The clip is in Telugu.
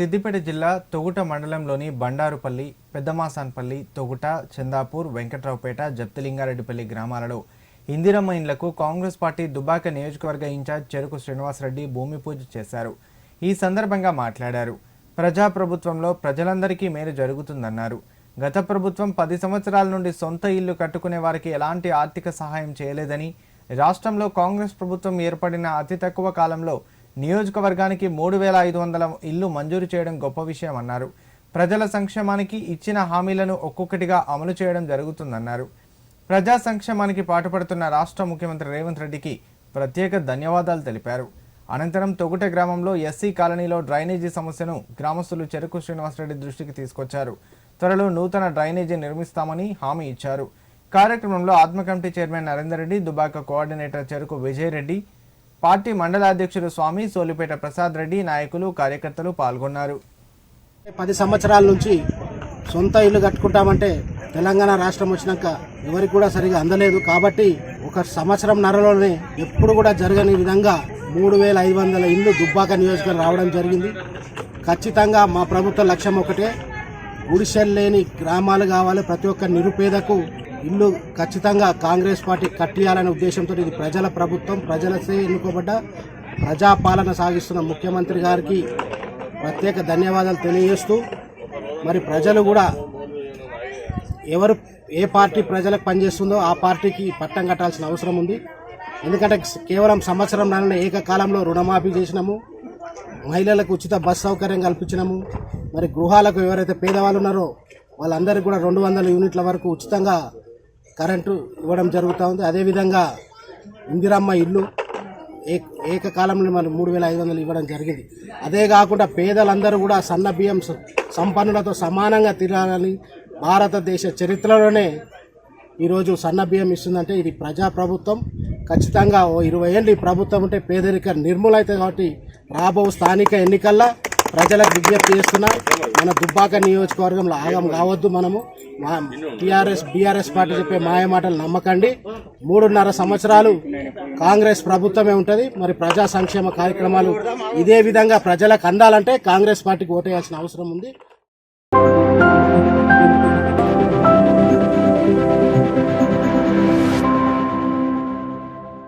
సిద్దిపేట జిల్లా తొగుట మండలంలోని బండారుపల్లి పెద్దమాసాన్పల్లి తొగుట చందాపూర్ వెంకట్రావుపేట జప్తిలింగారెడ్డిపల్లి గ్రామాలలో ఇందిరమ్మ ఇండ్లకు కాంగ్రెస్ పార్టీ దుబాక నియోజకవర్గ ఇన్ఛార్జ్ చెరుకు శ్రీనివాసరెడ్డి భూమి పూజ చేశారు. ఈ సందర్భంగా మాట్లాడారు. ప్రజాప్రభుత్వంలో ప్రజలందరికీ మేలు జరుగుతుందన్నారు. గత ప్రభుత్వం పది సంవత్సరాల నుండి సొంత ఇల్లు కట్టుకునే వారికి ఎలాంటి ఆర్థిక సహాయం చేయలేదని రాష్ట్రంలో కాంగ్రెస్ ప్రభుత్వం ఏర్పడిన అతి తక్కువ కాలంలో నియోజకవర్గానికి మూడు వేల ఐదు వందల ఇల్లు మంజూరు చేయడం గొప్ప విషయం అన్నారు. ప్రజల సంక్షేమానికి ఇచ్చిన హామీలను ఒక్కొక్కటిగా అమలు చేయడం జరుగుతుందన్నారు. ప్రజా సంక్షేమానికి పాటుపడుతున్న రాష్ట్ర ముఖ్యమంత్రి రేవంత్ రెడ్డికి ప్రత్యేక ధన్యవాదాలు తెలిపారు. అనంతరం తొగుట గ్రామంలో ఎస్సీ కాలనీలో డ్రైనేజీ సమస్యను గ్రామస్తులు చెరుకు శ్రీనివాసరెడ్డి దృష్టికి తీసుకొచ్చారు. త్వరలో నూతన డ్రైనేజీ నిర్మిస్తామని హామీ ఇచ్చారు. కార్యక్రమంలో ఆత్మ committee chairman Narender Reddy Dubbaka coordinator Cheruku Vijay Reddy party మండలాధ్యక్షుడు Swamy Solipeta Prasad Reddy నాయకులు కార్యకర్తలు పాల్గొన్నారు. పది సంవత్సరాల నుంచి సొంత ఇల్లు కట్టుకుంటామంటే తెలంగాణ రాష్ట్రం వచ్చినాక ఎవరికి కూడా సరిగా అందలేదు. కాబట్టి ఒక సంవత్సరం నరలోనే ఎప్పుడు కూడా జరగని విధంగా మూడు వేల ఐదు వందల ఇల్లు దుబ్బాక నియోజకవర్గం రావడం జరిగింది. ఖచ్చితంగా మా ప్రభుత్వ లక్ష్యం ఒకటే గుడిసెలు లేని గ్రామాలు కావాలి ప్రతి ఒక్క నిరుపేదకు ఇల్లు ఖచ్చితంగా కాంగ్రెస్ పార్టీ కట్టియాలనే ఉద్దేశంతో ఇది ప్రజల ప్రభుత్వం ప్రజలసే ఎన్నుకోబడ్డ ప్రజాపాలన సాగిస్తున్న ముఖ్యమంత్రి గారికి ప్రత్యేక ధన్యవాదాలు తెలియజేస్తూ మరి ప్రజలు కూడా ఎవరు ఏ పార్టీ ప్రజలకు పనిచేస్తుందో ఆ పార్టీకి పట్టం కట్టాల్సిన అవసరం ఉంది. ఎందుకంటే కేవలం సంవత్సరం నాన్న ఏకకాలంలో రుణమాఫీ చేసినాము మహిళలకు ఉచిత బస్ సౌకర్యం కల్పించినాము మరి గృహాలకు ఎవరైతే పేదవాళ్ళు ఉన్నారో వాళ్ళందరికీ కూడా రెండు వందల యూనిట్ల వరకు ఉచితంగా కరెంటు ఇవ్వడం జరుగుతూ ఉంది. అదేవిధంగా ఇందిరమ్మ ఇల్లు ఏ- ఏకకాలంలో మరి మూడు వేల ఐదు వందలు ఇవ్వడం జరిగింది. అదే కాకుండా పేదలందరూ కూడా సన్న బియ్యం సంపన్నులతో సమానంగా తిరగాలని భారతదేశ చరిత్రలోనే ఈరోజు సన్న బియ్యం ఇస్తుందంటే ఇది ప్రజా ప్రభుత్వం ఖచ్చితంగా ఓ ఇరవై ఏళ్ళు ఈ ప్రభుత్వం ఉంటే పేదరిక నిర్మూలన అవుతుంది కాబట్టి రాబో స్థానిక ఎన్నికల్లో ప్రజలకు విజ్ఞప్తి చేస్తున్నా మన దుబ్బాక నియోజకవర్గంలో ఆగం కావద్దు మనము. మా టీఆర్ఎస్ బీఆర్ఎస్ పార్టీ చెప్పే మాయ మాటలు నమ్మకండి. మూడున్నర సంవత్సరాలు కాంగ్రెస్ ప్రభుత్వమే ఉంటుంది. మరి ప్రజా సంక్షేమ కార్యక్రమాలు ఇదే విధంగా ప్రజలకు అందాలంటే కాంగ్రెస్ పార్టీకి ఓటేయాల్సిన అవసరం ఉంది.